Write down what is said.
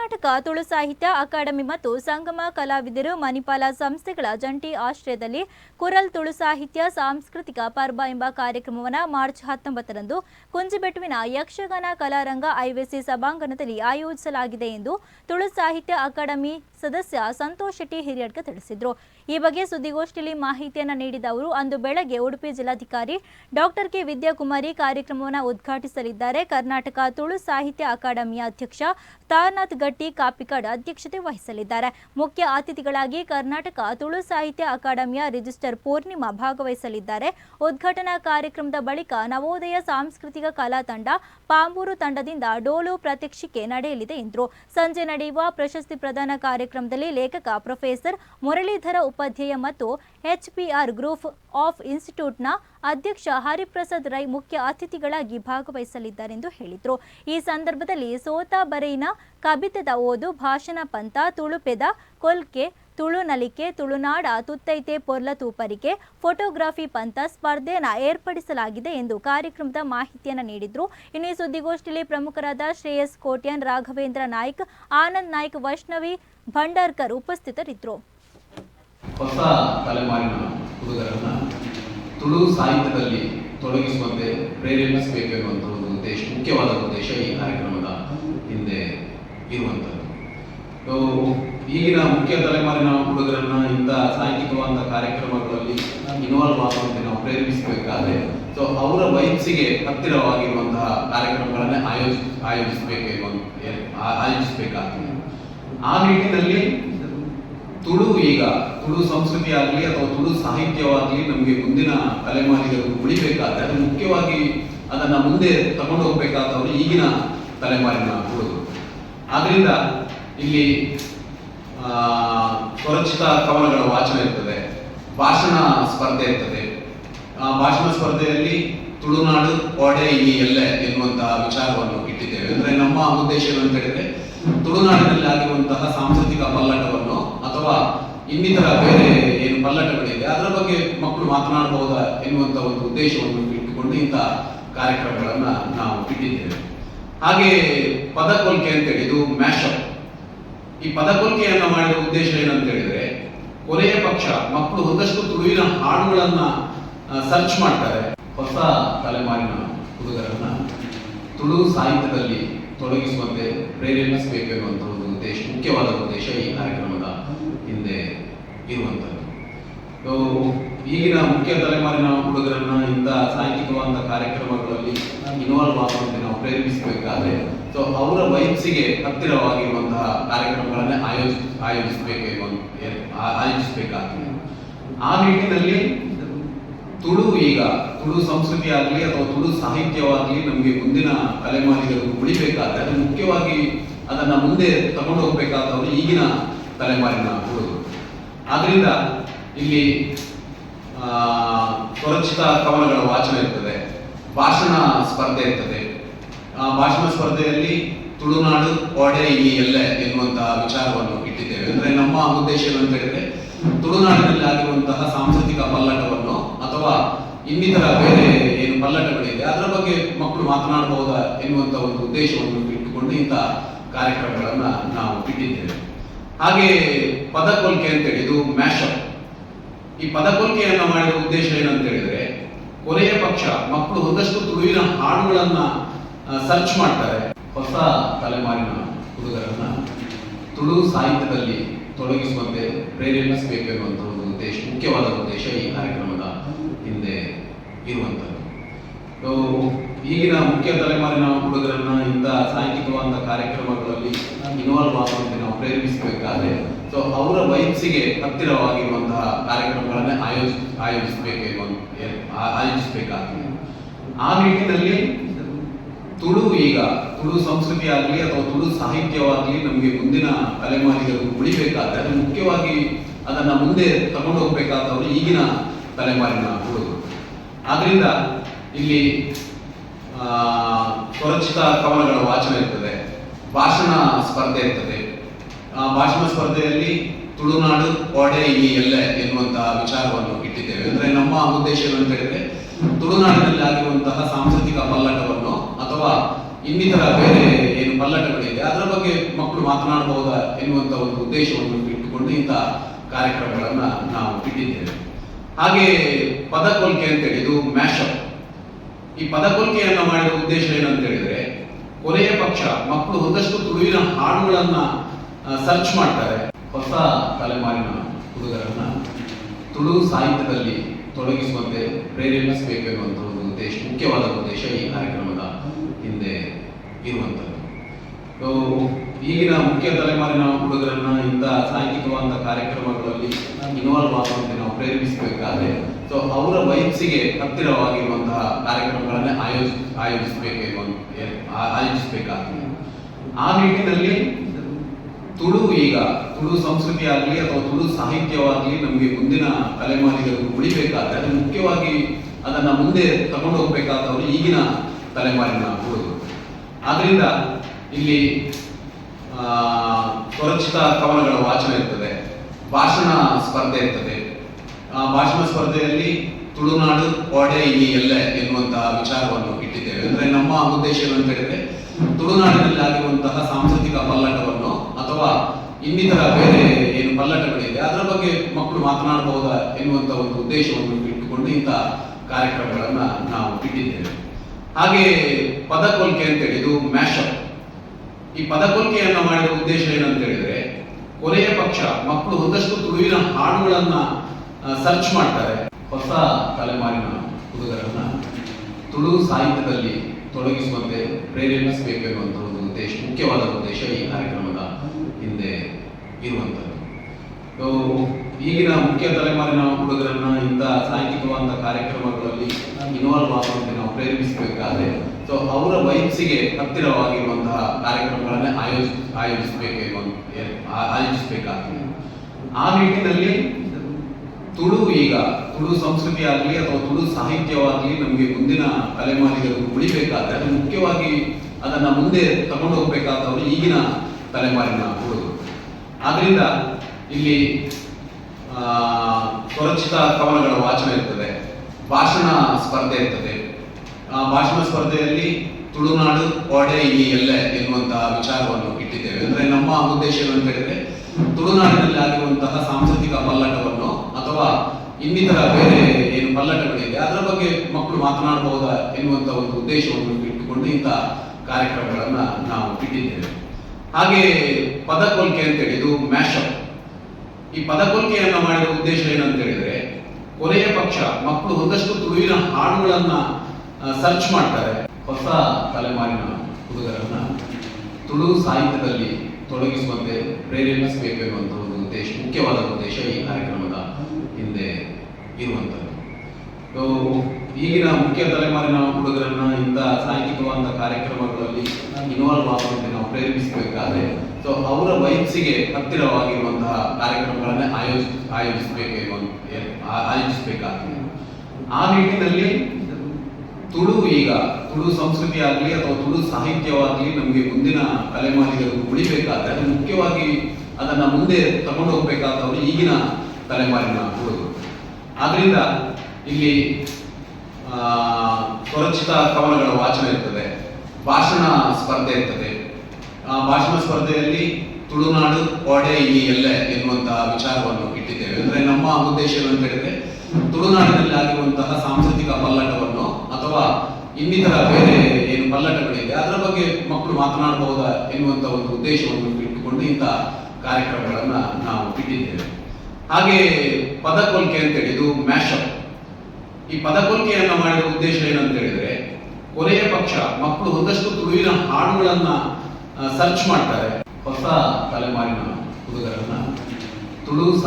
ಕರ್ನಾಟಕ ತುಳು ಸಾಹಿತ್ಯ ಅಕಾಡೆಮಿ ಮತ್ತು ಸಂಗಮ ಕಲಾವಿದರು ಮಣಿಪಾಲ ಸಂಸ್ಥೆಗಳ ಜಂಟಿ ಆಶ್ರಯದಲ್ಲಿ ಕುರಲ್ ತುಳು ಸಾಹಿತ್ಯ ಸಾಂಸ್ಕೃತಿಕ ಪರ್ವ ಎಂಬ ಕಾರ್ಯಕ್ರಮವನ್ನು ಮಾರ್ಚ್ ಹತ್ತೊಂಬತ್ತರಂದು ಕುಂಜಿಬೆಟ್ಟುವಿನ ಯಕ್ಷಗಾನ ಕಲಾರಂಗ ಐವಿಸಿ ಸಭಾಂಗಣದಲ್ಲಿ ಆಯೋಜಿಸಲಾಗಿದೆ ಎಂದು ತುಳು ಸಾಹಿತ್ಯ ಅಕಾಡೆಮಿ ಸದಸ್ಯ ಸಂತೋಷ್ ಶೆಟ್ಟಿ ಹಿರಿಯಡ್ಕ ತಿಳಿಸಿದರು. ಈ ಬಗ್ಗೆ ಸುದ್ದಿಗೋಷ್ಠಿಯಲ್ಲಿ ಮಾಹಿತಿಯನ್ನು ನೀಡಿದ ಅವರು, ಅಂದು ಬೆಳಗ್ಗೆ ಉಡುಪಿ ಜಿಲ್ಲಾಧಿಕಾರಿ ಡಾಕ್ಟರ್ ಕೆ ವಿದ್ಯಾಕುಮಾರಿ ಕಾರ್ಯಕ್ರಮವನ್ನು ಉದ್ಘಾಟಿಸಲಿದ್ದಾರೆ. ಕರ್ನಾಟಕ ತುಳು ಸಾಹಿತ್ಯ ಅಕಾಡೆಮಿಯ ಅಧ್ಯಕ್ಷ ತಾರನಾಥ್ ಗಟ್ಟಿ ಕಾಪಿಕಾಡ್ ಅಧ್ಯಕ್ಷತೆ ವಹಿಸಲಿದ್ದಾರೆ. ಮುಖ್ಯ ಅತಿಥಿಗಳಾಗಿ ಕರ್ನಾಟಕ ತುಳು ಸಾಹಿತ್ಯ ಅಕಾಡೆಮಿಯ ರಿಜಿಸ್ಟರ್ ಪೂರ್ಣಿಮಾ ಭಾಗವಹಿಸಲಿದ್ದಾರೆ. ಉದ್ಘಾಟನಾ ಕಾರ್ಯಕ್ರಮದ ಬಳಿಕ ನವೋದಯ ಸಾಂಸ್ಕೃತಿಕ ಕಲಾ ತಂಡ ಪಾಂಬೂರು ತಂಡದಿಂದ ಡೋಲು ಪ್ರಾತ್ಯಕ್ಷಿಕೆ ನಡೆಯಲಿದೆ ಎಂದರು. ಸಂಜೆ ನಡೆಯುವ ಪ್ರಶಸ್ತಿ ಪ್ರದಾನ ಕಾರ್ಯಕ್ರಮದಲ್ಲಿ ಲೇಖಕ ಪ್ರೊಫೆಸರ್ ಮುರಳೀಧರ ಉಪಾಧ್ಯಾಯ ಮತ್ತು ಎಚ್ಪಿಆರ್ ಗ್ರೂಪ್ ಆಫ್ ಇನ್ಸ್ಟಿಟ್ಯೂಟ್ನ ಅಧ್ಯಕ್ಷ ಹರಿಪ್ರಸಾದ್ ರೈ ಮುಖ್ಯ ಅತಿಥಿಗಳಾಗಿ ಭಾಗವಹಿಸಲಿದ್ದಾರೆ ಎಂದು ಹೇಳಿದರು. ಈ ಸಂದರ್ಭದಲ್ಲಿ ಸೋತಾ ಬರೈನ ಕಬಿತದ ಓದು, ಭಾಷಣ ಪಂಥ ತುಳುಪೆದ ಕೊಲ್ಕೆ ತುಳುನಲಿಕೆ ತುಳುನಾಡ ತುತ್ತೈತೆ, ಪೊರ್ಲ ತೂಪರಿಗೆ ಫೋಟೋಗ್ರಫಿ ಪಂಥ ಸ್ಪರ್ಧೆಯನ್ನು ಏರ್ಪಡಿಸಲಾಗಿದೆ ಎಂದು ಕಾರ್ಯಕ್ರಮದ ಮಾಹಿತಿಯನ್ನು ನೀಡಿದರು. ಇನ್ನು ಈ ಸುದ್ದಿಗೋಷ್ಠಿಯಲ್ಲಿ ಪ್ರಮುಖರಾದ ಶ್ರೇಯಸ್ ಕೋಟ್ಯಾನ್, ರಾಘವೇಂದ್ರ ನಾಯ್ಕ್, ಆನಂದ್ ನಾಯ್ಕ್, ವೈಷ್ಣವಿ ಭಂಡಾರ್ಕರ್ ಉಪಸ್ಥಿತರಿದ್ದರು ಹೊಸ ತಲೆಮಾರಿನ ಹುಡುಗರನ್ನ ತುಳು ಸಾಹಿತ್ಯದಲ್ಲಿ ತೊಡಗಿಸುವಂತೆ ಪ್ರೇರೇಪಿಸಬೇಕು ಎನ್ನುವಂಥ ಒಂದು ಉದ್ದೇಶ, ಮುಖ್ಯವಾದ ಉದ್ದೇಶ ಈ ಕಾರ್ಯಕ್ರಮದ ಹಿಂದೆ ಇರುವಂಥದ್ದು ಈಗಿನ ಮುಖ್ಯ ತಲೆಮಾರಿನ ಹುಡುಗರನ್ನ ಇಂಥ ಸಾಹಿತ್ಯಿಕವಾದ ಕಾರ್ಯಕ್ರಮಗಳಲ್ಲಿ ಇನ್ವಾಲ್ವ್ ಆಗುವಂತೆ ನಾವು ಪ್ರೇರೇಪಿಸಬೇಕಾದ್ರೆ ಸೊ ಅವರ ವಯಸ್ಸಿಗೆ ಹತ್ತಿರವಾಗಿರುವಂತಹ ಕಾರ್ಯಕ್ರಮಗಳನ್ನೇ ಆಯೋಜಿ ಆಯೋಜಿಸಬೇಕು ಆಯೋಜಿಸಬೇಕಾಗ್ತದೆ. ಆ ನಿಟ್ಟಿನಲ್ಲಿ ತುಳು ಈಗ, ತುಳು ಸಂಸ್ಕೃತಿ ಆಗಲಿ ಅಥವಾ ತುಳು ಸಾಹಿತ್ಯವಾಗಲಿ ನಮಗೆ ಮುಂದಿನ ತಲೆಮಾರಿಗಳು ಉಳಿಬೇಕಾದ್ರೆ ಅದು ಮುಖ್ಯವಾಗಿ ಅದನ್ನ ಮುಂದೆ ತಗೊಂಡು ಹೋಗ್ಬೇಕಾದವರು ಈಗಿನ ತಲೆಮಾರಿನ ಹುಡುಗರು ಆದ್ರಿಂದ ಇಲ್ಲಿ ಸ್ವರಚಿತ ಕವನಗಳ ವಾಚನ ಇರ್ತದೆ, ಭಾಷಣ ಸ್ಪರ್ಧೆ ಇರ್ತದೆ. ಆ ಭಾಷಣ ಸ್ಪರ್ಧೆಯಲ್ಲಿ ತುಳುನಾಡು ಕೋಡೆ ಈ ಎಲ್ಲೆ ಎನ್ನುವಂತಹ ವಿಚಾರವನ್ನು ಇಟ್ಟಿದ್ದೇವೆ. ಅಂದ್ರೆ ನಮ್ಮ ಉದ್ದೇಶ ಅಂತ ಹೇಳಿದ್ರೆ ತುಳುನಾಡಿನಲ್ಲಿ ಆಗಿರುವಂತಹ ಸಾಂಸ್ಕೃತಿಕ ಪಲ್ಲಟವನ್ನು ಅಥವಾ ಇನ್ನಿತರ ಬೇರೆ ಏನು ಪಲ್ಲಟಗಳಿದೆ, ಅದರ ಬಗ್ಗೆ ಮಕ್ಕಳು ಮಾತನಾಡಬಹುದಾ ಎನ್ನುವಂತ ಒಂದು ಉದ್ದೇಶವನ್ನು ಇಟ್ಟುಕೊಂಡು ಇಂತಹ ಕಾರ್ಯಕ್ರಮಗಳನ್ನ ನಾವು ಇಟ್ಟಿದ್ದೇವೆ. ಹಾಗೆ ಪದಕೊಲ್ಕೆ ಅಂತ ಇದು ಮ್ಯಾಶಪ್. ಈ ಪದಕೊಲ್ಕೆಯನ್ನ ಮಾಡಿದ ಉದ್ದೇಶ ಏನಂತ ಹೇಳಿದ್ರೆ, ಕೊನೆಯ ಪಕ್ಷ ಮಕ್ಕಳು ಒಂದಷ್ಟು ತುಳುವಿನ ಹಾಡುಗಳನ್ನ ಸರ್ಚ್ ಮಾಡ್ತಾರೆ. ಹೊಸ ತಲೆಮಾರಿನ ಹುಡುಗರನ್ನ ತುಳು ಸಾಹಿತ್ಯದಲ್ಲಿ ತೊಡಗಿಸುವಂತೆ ಪ್ರೇರೇಪಿಸಬೇಕು ಒಂದು ಉದ್ದೇಶ, ಮುಖ್ಯವಾದ ಉದ್ದೇಶ ಈ ಕಾರ್ಯಕ್ರಮದ ಹಿಂದೆ ಇರುವಂಥದ್ದು. ಸೊ, ಈಗಿನ ಮುಖ್ಯ ತಲೆಮಾರಿನ ಹುಡುಗರನ್ನ ಇಂಥ ಸಾಹಿತ್ಯಿಕವಾದ ಕಾರ್ಯಕ್ರಮಗಳಲ್ಲಿ ಇನ್ವಾಲ್ವ್ ಆಗುವಂತೆ ನಾವು ಪ್ರೇರೇಪಿಸಬೇಕಾದ್ರೆ ಸೊ ಅವರ ವಯಸ್ಸಿಗೆ ಹತ್ತಿರವಾಗಿರುವಂತಹ ಕಾರ್ಯಕ್ರಮಗಳನ್ನೇ ಆಯೋಜಿ ಆಯೋಜಿಸಬೇಕು ಆಯೋಜಿಸಬೇಕಾಗ್ತದೆ. ಆ ನಿಟ್ಟಿನಲ್ಲಿ ತುಳು ಈಗ ತುಳು ಸಂಸ್ಕೃತಿ ಆಗಲಿ ಅಥವಾ ತುಳು ಸಾಹಿತ್ಯವಾಗಲಿ ನಮಗೆ ಮುಂದಿನ ತಲೆಮಾರಿಗಳು ಉಳಿಬೇಕಾದ್ರೆ ಅದು ಮುಖ್ಯವಾಗಿ ಅದನ್ನ ಮುಂದೆ ತಗೊಂಡು ಹೋಗ್ಬೇಕಾದವರು ಈಗಿನ ತಲೆಮಾರಿನ ಹುಡುಗರು. ಆದ್ರಿಂದ ಇಲ್ಲಿ ಸ್ವರಚಿತ ಕವನಗಳ ವಾಚನ ಇರ್ತದೆ, ಭಾಷಣ ಸ್ಪರ್ಧೆ ಇರ್ತದೆ. ಆ ಭಾಷಣ ಸ್ಪರ್ಧೆಯಲ್ಲಿ ತುಳುನಾಡು, ಕೋಡೆ, ಈ ಎಲ್ಲ ಎನ್ನುವಂತಹ ವಿಚಾರವನ್ನು ಇಟ್ಟಿದ್ದೇವೆ. ಅಂದ್ರೆ ನಮ್ಮ ಉದ್ದೇಶ ಏನು ಅಂತ ಹೇಳಿದ್ರೆ, ತುಳುನಾಡಿನಲ್ಲಿ ಆಗಿರುವಂತಹ ಸಾಂಸ್ಕೃತಿಕ ಪಲ್ಲಟವನ್ನು ಅಥವಾ ಇನ್ನಿತರ ಬೇರೆ ಏನು ಪಲ್ಲಟಗಳಿದೆ, ಅದರ ಬಗ್ಗೆ ಮಕ್ಕಳು ಮಾತನಾಡಬಹುದಾ ಎನ್ನುವಂತ ಒಂದು ಉದ್ದೇಶವನ್ನು ಇಟ್ಟುಕೊಂಡು ಇಂತಹ ಕಾರ್ಯಕ್ರಮಗಳನ್ನ ನಾವು ಇಟ್ಟಿದ್ದೇವೆ. ಹಾಗೆ ಪದಕೊಲ್ಕೆ ಅಂತೇಳಿ ಇದು ಮ್ಯಾಶಪ್ ಈ ಪದಕೊಲ್ಕೆಯನ್ನ ಮಾಡಿದ ಉದ್ದೇಶ ಏನಂತ ಹೇಳಿದ್ರೆ, ಕೊನೆಯ ಪಕ್ಷ ಮಕ್ಕಳು ಒಂದಷ್ಟು ತುಳುವಿನ ಹಾಡುಗಳನ್ನ ಸರ್ಚ್ ಮಾಡ್ತಾರೆ. ಹೊಸ ತಲೆಮಾರಿನ ಹುಡುಗರನ್ನ ತುಳು ಸಾಹಿತ್ಯದಲ್ಲಿ ತೊಡಗಿಸುವಂತೆ ಪ್ರೇರೇಪಿಸಬೇಕು ಒಂದು ಉದ್ದೇಶ, ಮುಖ್ಯವಾದ ಉದ್ದೇಶ ಈ ಕಾರ್ಯಕ್ರಮದ ಹಿಂದೆ ಇರುವಂಥದ್ದು. ಈಗಿನ ಮುಖ್ಯ ತಲೆಮಾರಿನ ಹುಡುಗರನ್ನ ಇಂಥ ಸಾಹಿತ್ಯಿಕವಾದ ಕಾರ್ಯಕ್ರಮಗಳಲ್ಲಿ ಇನ್ವಾಲ್ವ್ ಆಗುವಂತೆ ಪ್ರೇರೇಪಿಸಬೇಕಾದ್ರೆ ಸೊ ಅವರ ವಯಸ್ಸಿಗೆ ಹತ್ತಿರವಾಗಿರುವಂತಹ ಕಾರ್ಯಕ್ರಮಗಳನ್ನೇ ಆಯೋಜಿ ಆಯೋಜಿಸಬೇಕು ಆಯೋಜಿಸಬೇಕಾಗಿ ಆ- ನಿಟ್ಟಿನಲ್ಲಿ ತುಳು ಈಗ, ತುಳು ಸಂಸ್ಕೃತಿ ಆಗಲಿ ಅಥವಾ ತುಳು ಸಾಹಿತ್ಯವಾಗಲಿ ನಮಗೆ ಮುಂದಿನ ತಲೆಮಾರಿಗಳು ಉಳಿಬೇಕಾದ್ರೆ ಅದು ಮುಖ್ಯವಾಗಿ ಅದನ್ನ ಮುಂದೆ ತಗೊಂಡು ಹೋಗ್ಬೇಕಾದವರು ಈಗಿನ ತಲೆಮಾರಿನ ಹುಡುಗರು. ಆದ್ರಿಂದ ಇಲ್ಲಿ ಸ್ವರಚಿತ ಕವನಗಳ ವಾಚನ ಇರ್ತದೆ, ಭಾಷಣ ಸ್ಪರ್ಧೆ ಇರ್ತದೆ ಭಾಷಣ ಸ್ಪರ್ಧೆಯಲ್ಲಿ ತುಳುನಾಡು ಕೋಡೆ ಇಲ್ಲಿ ಎಲ್ಲ ಎನ್ನುವಂತಹ ವಿಚಾರವನ್ನು ಇಟ್ಟಿದ್ದೇವೆ. ಅಂದ್ರೆ ನಮ್ಮ ಉದ್ದೇಶ ಏನು ಅಂತ ಹೇಳಿದ್ರೆ, ತುಳುನಾಡಿನಲ್ಲಿ ಆಗಿರುವಂತಹ ಸಾಂಸ್ಕೃತಿಕ ಪಲ್ಲಟವನ್ನು ಅಥವಾ ಇನ್ನಿತರ ಬೇರೆ ಏನು ಪಲ್ಲಟಗಳಿದೆ, ಅದರ ಬಗ್ಗೆ ಮಕ್ಕಳು ಮಾತನಾಡಬಹುದಾ ಎನ್ನುವಂತ ಒಂದು ಉದ್ದೇಶವನ್ನು ಇಟ್ಟುಕೊಂಡು ಇಂತಹ ಕಾರ್ಯಕ್ರಮಗಳನ್ನ ನಾವು ಇಟ್ಟಿದ್ದೇವೆ. ಹಾಗೆ ಪದಕೊಲ್ಕೆ ಅಂತೇಳಿ ಇದು ಮ್ಯಾಶಪ್. ಈ ಪದಕೊಲ್ಕೆಯನ್ನ ಮಾಡಿದ ಉದ್ದೇಶ ಏನಂತ ಹೇಳಿದ್ರೆ, ಕೊನೆಯ ಪಕ್ಷ ಮಕ್ಕಳು ಒಂದಷ್ಟು ತುಳುವಿನ ಹಾಡುಗಳನ್ನ ಸರ್ಚ್ ಮಾಡ್ತಾರೆ ಹೊಸ ತಲೆಮಾರಿನ ಹುಡುಗರನ್ನ ತುಳು ಸಾಹಿತ್ಯದಲ್ಲಿ ತೊಡಗಿಸುವಂತೆ ಪ್ರೇರೇಪಿಸಬೇಕು ಒಂದು ಉದ್ದೇಶ, ಮುಖ್ಯವಾದ ಉದ್ದೇಶ ಈ ಕಾರ್ಯಕ್ರಮದ ಹಿಂದೆ ಇರುವಂಥದ್ದು. ಈಗಿನ ಮುಖ್ಯ ತಲೆಮಾರಿನ ಹುಡುಗರನ್ನ ಇಂಥ ಸಾಹಿತ್ಯಿಕವಾದ ಕಾರ್ಯಕ್ರಮಗಳಲ್ಲಿ ಇನ್ವಾಲ್ವ್ ಆಗುವಂತೆ ನಾವು ಪ್ರೇರೇಪಿಸಬೇಕಾದ್ರೆ ಸೊ ಅವರ ವಯಸ್ಸಿಗೆ ಹತ್ತಿರವಾಗಿರುವಂತಹ ಕಾರ್ಯಕ್ರಮಗಳನ್ನೇ ಆಯೋಜಿ ಆಯೋಜಿಸಬೇಕು ಆಯೋಜಿಸಬೇಕಾಗ್ತದೆ. ಆ ನಿಟ್ಟಿನಲ್ಲಿ ತುಳು ಈಗ, ತುಳು ಸಂಸ್ಕೃತಿ ಆಗಲಿ ಅಥವಾ ತುಳು ಸಾಹಿತ್ಯವಾಗಲಿ ನಮಗೆ ಮುಂದಿನ ತಲೆಮಾರಿಗಳು ಉಳಿಬೇಕಾದ್ರೆ ಅದು ಮುಖ್ಯವಾಗಿ ಅದನ್ನ ಮುಂದೆ ತಗೊಂಡು ಹೋಗ್ಬೇಕಾದವರು ಈಗಿನ ತಲೆಮಾರಿನ ಹುಡುಗರು ಆದ್ರಿಂದ ಇಲ್ಲಿ ಸ್ವರಚಿತ ಕವನಗಳ ವಾಚನ ಇರ್ತದೆ, ಭಾಷಣ ಸ್ಪರ್ಧೆ ಇರ್ತದೆ. ಆ ಭಾಷಣ ಸ್ಪರ್ಧೆಯಲ್ಲಿ ತುಳುನಾಡು ಕೋಡೆ ಇಲ್ಲಿ ಎಲ್ಲ ಎನ್ನುವಂತಹ ವಿಚಾರವನ್ನು ಇಟ್ಟಿದ್ದೇವೆ. ಅಂದ್ರೆ ನಮ್ಮ ಉದ್ದೇಶ ಏನಂತ ಹೇಳಿದ್ರೆ ತುಳುನಾಡಿನಲ್ಲಿ ಆಗಿರುವಂತಹ ಸಾಂಸ್ಕೃತಿಕ ಪಲ್ಲಟವನ್ನು ಅಥವಾ ಇನ್ನಿತರ ಬೇರೆ ಏನು ಪಲ್ಲಟಗಳಿದೆ ಅದರ ಬಗ್ಗೆ ಮಕ್ಕಳು ಮಾತನಾಡಬಹುದಾ ಎನ್ನುವಂತ ಒಂದು ಉದ್ದೇಶವನ್ನು ಇಟ್ಟುಕೊಂಡು ಇಂತಹ ಕಾರ್ಯಕ್ರಮಗಳನ್ನ ನಾವು ಇಟ್ಟಿದ್ದೇವೆ. ಹಾಗೆ ಪದಕೊಲ್ಕೆ ಅಂತೇಳಿ ಇದು ಮ್ಯಾಶಪ್. ಈ ಪದಕೊಲ್ಕೆಯನ್ನ ಮಾಡಿದ ಉದ್ದೇಶ ಏನಂತ ಹೇಳಿದ್ರೆ, ಕೊನೆಯ ಪಕ್ಷ ಮಕ್ಕಳು ಒಂದಷ್ಟು ತುಳುವಿನ ಹಾಡುಗಳನ್ನ ಸರ್ಚ್ ಮಾಡ್ತಾರೆ. ಹೊಸ ತಲೆಮಾರಿನ ಹುಡುಗರನ್ನ ತುಳು ಸಾಹಿತ್ಯದಲ್ಲಿ ತೊಡಗಿಸುವಂತೆ ಪ್ರೇರೇಪಿಸಬೇಕೆಂಬ ಒಂದು ಉದ್ದೇಶ, ಮುಖ್ಯವಾದ ಉದ್ದೇಶ ಈ ಕಾರ್ಯಕ್ರಮದ ಇರುವಂಥದ್ದು ಈಗಿನ ಮುಖ್ಯ ತಲೆಮಾರಿನ ಹುಡುಗರನ್ನ ಇಂಥ ಸಾಹಿತ್ಯಿಕವಾದ ಕಾರ್ಯಕ್ರಮಗಳಲ್ಲಿ ಇನ್ವಾಲ್ವ್ ಆಗುವಂತೆ ನಾವು ಪ್ರೇರೇಪಿಸಬೇಕಾದ್ರೆ ಸೊ ಅವರ ವಯಸ್ಸಿಗೆ ಹತ್ತಿರವಾಗಿರುವಂತಹ ಕಾರ್ಯಕ್ರಮಗಳನ್ನೇ ಆಯೋಜಿ, ಆಯೋಜಿಸಬೇಕು ಆಯೋಜಿಸಬೇಕಾಗ್ತದೆ. ಆ ನಿಟ್ಟಿನಲ್ಲಿ ತುಳು ಈಗ, ತುಳು ಸಂಸ್ಕೃತಿ ಆಗಲಿ ಅಥವಾ ತುಳು ಸಾಹಿತ್ಯವಾಗಲಿ ನಮಗೆ ಮುಂದಿನ ತಲೆಮಾರಿಗಳು ಉಳಿಬೇಕಾದ್ರೆ ಅದು ಮುಖ್ಯವಾಗಿ ಅದನ್ನು ಮುಂದೆ ತಗೊಂಡು ಹೋಗ್ಬೇಕಾದವರು ಈಗಿನ ತಲೆಮಾರಿನ ಹುಡುಗರು. ಆದ್ರಿಂದ ಇಲ್ಲಿ ಸ್ವರಚಿತ ಕವನಗಳ ವಾಚನ ಇರ್ತದೆ. ಭಾಷಣ ಸ್ಪರ್ಧೆ ಇರ್ತದೆ. ಆ ಭಾಷಣ ಸ್ಪರ್ಧೆಯಲ್ಲಿ ತುಳುನಾಡು ಕೋಡೆ ಈ ಎಲ್ಲ ಎನ್ನುವಂತಹ ವಿಚಾರವನ್ನು ಇಟ್ಟಿದ್ದೇವೆ. ಅಂದ್ರೆ ನಮ್ಮ ಉದ್ದೇಶ ಏನಂತ ಹೇಳಿದ್ರೆ ತುಳುನಾಡಿನಲ್ಲಿ ಆಗಿರುವಂತಹ ಸಾಂಸ್ಕೃತಿಕ ಪಲ್ಲಟವನ್ನು ಅಥವಾ ಇನ್ನಿತರ ಬೇರೆ ಏನು ಪಲ್ಲಟಗಳಿದೆ, ಅದರ ಬಗ್ಗೆ ಮಕ್ಕಳು ಮಾತನಾಡಬಹುದಾ ಎನ್ನುವಂತಹ ಒಂದು ಉದ್ದೇಶವನ್ನು ಇಟ್ಟುಕೊಂಡು ಇಂತಹ ಕಾರ್ಯಕ್ರಮಗಳನ್ನ ನಾವು ಇಟ್ಟಿದ್ದೇವೆ. ಹಾಗೆ ಪದಕೊಲ್ಕೆ ಅಂತೇಳಿ ಇದು ಮ್ಯಾಶಪ್. ಈ ಪದಕೊಲ್ಕೆಯನ್ನ ಮಾಡಿದ ಉದ್ದೇಶ ಏನಂತ ಹೇಳಿದ್ರೆ, ಕೊನೆಯ ಪಕ್ಷ ಮಕ್ಕಳು ಒಂದಷ್ಟು ತುಳುವಿನ ಹಾಡುಗಳನ್ನ ಸರ್ಚ್ ಮಾಡ್ತಾರೆ. ಹೊಸ ತಲೆಮಾರಿನ ಹುಡುಗರನ್ನ ತುಳು ಸಾಹಿತ್ಯದಲ್ಲಿ ತೊಡಗಿಸುವಂತೆ ಪ್ರೇರೇಪಿಸಬೇಕು ಒಂದು ಉದ್ದೇಶ, ಮುಖ್ಯವಾದ ಉದ್ದೇಶ ಈ ಕಾರ್ಯಕ್ರಮದ ಹಿಂದೆ ಇರುವಂಥದ್ದು. ಈಗಿನ ಮುಖ್ಯ ತಲೆಮಾರಿನ ಹುಡುಗರನ್ನ ಇಂಥ ಸಾಹಿತ್ಯಿಕವಾದ ಕಾರ್ಯಕ್ರಮಗಳಲ್ಲಿ ಇನ್ವಾಲ್ವ್ ಆಗುವಂತೆ ಪ್ರೇರೇಪಿಸಬೇಕಾದ್ರೆ ಸೊ ಅವರ ವಯಸ್ಸಿಗೆ ಹತ್ತಿರವಾಗಿರುವಂತಹ ಕಾರ್ಯಕ್ರಮಗಳನ್ನ ಆಯೋಜಿ, ಆಯೋಜಿಸಬೇಕು ಆಯೋಜಿಸಬೇಕಾಗ್ತದೆ. ಆ ನಿಟ್ಟಿನಲ್ಲಿ ತುಳು ಈಗ, ತುಳು ಸಂಸ್ಕೃತಿ ಆಗಲಿ ಅಥವಾ ತುಳು ಸಾಹಿತ್ಯವಾಗಲಿ ನಮಗೆ ಮುಂದಿನ ತಲೆಮಾರಿಗಳು ಉಳಿಬೇಕಾದ್ರೆ ಅದು ಮುಖ್ಯವಾಗಿ ಅದನ್ನ ಮುಂದೆ ತಗೊಂಡು ಹೋಗ್ಬೇಕಾದವರು ಈಗಿನ ತಲೆಮಾರಿನ ಹುಡುಗರು. ಆದ್ರಿಂದ ಇಲ್ಲಿ ಸ್ವರಚಿತ ಕವನಗಳ ವಾಚನ ಇರ್ತದೆ, ಭಾಷಣ ಸ್ಪರ್ಧೆ ಇರ್ತದೆ ಭಾಷಣ ಸ್ಪರ್ಧೆಯಲ್ಲಿ ತುಳುನಾಡು ಕೋಡೆ ಈ ಎಲ್ಲ ಎನ್ನುವಂತಹ ವಿಚಾರವನ್ನು ಇಟ್ಟಿದ್ದೇವೆ. ಅಂದ್ರೆ ನಮ್ಮ ಉದ್ದೇಶ ಏನಂತ ಹೇಳಿದ್ರೆ, ತುಳುನಾಡಿನಲ್ಲಿ ಆಗಿರುವಂತಹ ಸಾಂಸ್ಕೃತಿಕ ಪಲ್ಲಟವನ್ನು ಅಥವಾ ಇನ್ನಿತರ ಬೇರೆ ಏನು ಪಲ್ಲಟಗಳಿದೆ, ಅದರ ಬಗ್ಗೆ ಮಕ್ಕಳು ಮಾತನಾಡಬಹುದಾ ಎನ್ನುವಂತ ಒಂದು ಉದ್ದೇಶವನ್ನು ಇಟ್ಟುಕೊಂಡು ಇಂತಹ ಕಾರ್ಯಕ್ರಮಗಳನ್ನ ನಾವು ಇಟ್ಟಿದ್ದೇವೆ. ಹಾಗೆ ಪದಕೊಲ್ಕೆ ಅಂತ ಇದು ಮ್ಯಾಶಪ್. ಈ ಪದಕೊಲ್ಕೆಯನ್ನ ಮಾಡಿದ ಉದ್ದೇಶ ಏನಂತ ಹೇಳಿದ್ರೆ, ಕೊನೆಯ ಪಕ್ಷ ಮಕ್ಕಳು ಒಂದಷ್ಟು ತುಳುವಿನ ಹಾಡುಗಳನ್ನ ಸರ್ಚ್ ಮಾಡ್ತಾರೆ. ಹೊಸ ತಲೆಮಾರಿನ ಹುಡುಗರನ್ನ ತುಳು